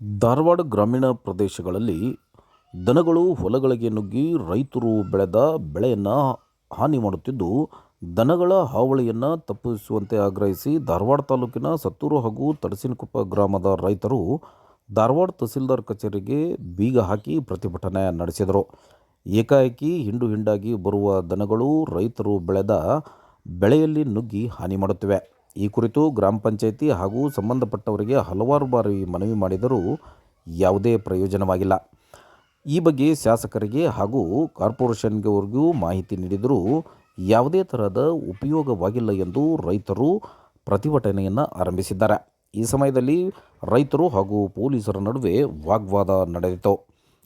ಧಾರವಾಡ ಗ್ರಾಮೀಣ ಪ್ರದೇಶಗಳಲ್ಲಿ ದನಗಳು, ಹೊಲಗಳಿಗೆ ನುಗ್ಗಿ ರೈತರು ಬೆಳೆದ ಬೆಳೆಯನ್ನು ಹಾನಿ ಮಾಡುತ್ತಿದ್ದು, ದನಗಳ ಹಾವಳಿಯನ್ನು ತಪ್ಪಿಸುವಂತೆ ಆಗ್ರಹಿಸಿ ಧಾರವಾಡ ತಾಲೂಕಿನ ಸತ್ತೂರು ಹಾಗೂ ತಡಸಿನಕೊಪ್ಪ ಗ್ರಾಮದ ರೈತರು ಧಾರವಾಡ ತಹಸೀಲ್ದಾರ್ ಕಚೇರಿಗೆ ಬೀಗ ಹಾಕಿ ಪ್ರತಿಭಟನೆ ನಡೆಸಿದರು. ಏಕಾಏಕಿ ಹಿಂಡು ಹಿಂಡಾಗಿ ಬರುವ ದನಗಳು ರೈತರು ಬೆಳೆದ ಬೆಳೆಯಲ್ಲಿ ನುಗ್ಗಿ ಹಾನಿ ಮಾಡುತ್ತಿವೆ. ಈ ಕುರಿತು ಗ್ರಾಮ ಪಂಚಾಯಿತಿ ಹಾಗೂ ಸಂಬಂಧಪಟ್ಟವರಿಗೆ ಹಲವಾರು ಬಾರಿ ಮನವಿ ಮಾಡಿದರೂ ಯಾವುದೇ ಪ್ರಯೋಜನವಾಗಿಲ್ಲ. ಈ ಬಗ್ಗೆ ಶಾಸಕರಿಗೆ ಹಾಗೂ ಕಾರ್ಪೊರೇಷನ್ಗೆವರೆಗೂ ಮಾಹಿತಿ ನೀಡಿದರೂ ಯಾವುದೇ ತರಹದ ಉಪಯೋಗವಾಗಿಲ್ಲ ಎಂದು ರೈತರು ಪ್ರತಿಭಟನೆಯನ್ನು ಆರಂಭಿಸಿದ್ದಾರೆ. ಈ ಸಮಯದಲ್ಲಿ ರೈತರು ಹಾಗೂ ಪೊಲೀಸರ ನಡುವೆ ವಾಗ್ವಾದ ನಡೆದಿತು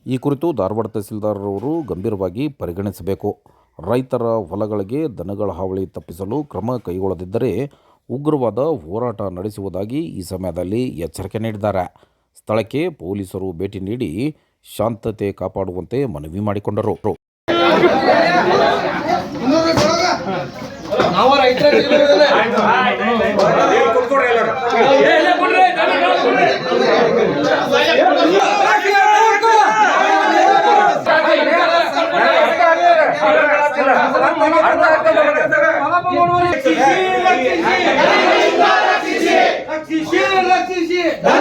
ಈ ಕುರಿತು ಧಾರವಾಡ ತಹಸೀಲ್ದಾರರವರು ಗಂಭೀರವಾಗಿ ಪರಿಗಣಿಸಬೇಕು. ರೈತರ ಹೊಲಗಳಿಗೆ ದನಗಳ ಹಾವಳಿ ತಪ್ಪಿಸಲು ಕ್ರಮ ಕೈಗೊಳ್ಳದಿದ್ದರೆ ಉಗ್ರವಾದ ಹೋರಾಟ ನಡೆಸುವುದಾಗಿ ಈ ಸಮಯದಲ್ಲಿ ಎಚ್ಚರಿಕೆ ನೀಡಿದ್ದಾರೆ ಸ್ಥಳಕ್ಕೆ ಪೊಲೀಸರು ಭೇಟಿ ನೀಡಿ ಶಾಂತತೆ ಕಾಪಾಡುವಂತೆ ಮನವಿ ಮಾಡಿಕೊಂಡರು રક્ષીશી રક્ષીશી રક્ષીશી રક્ષીશી રક્ષીશી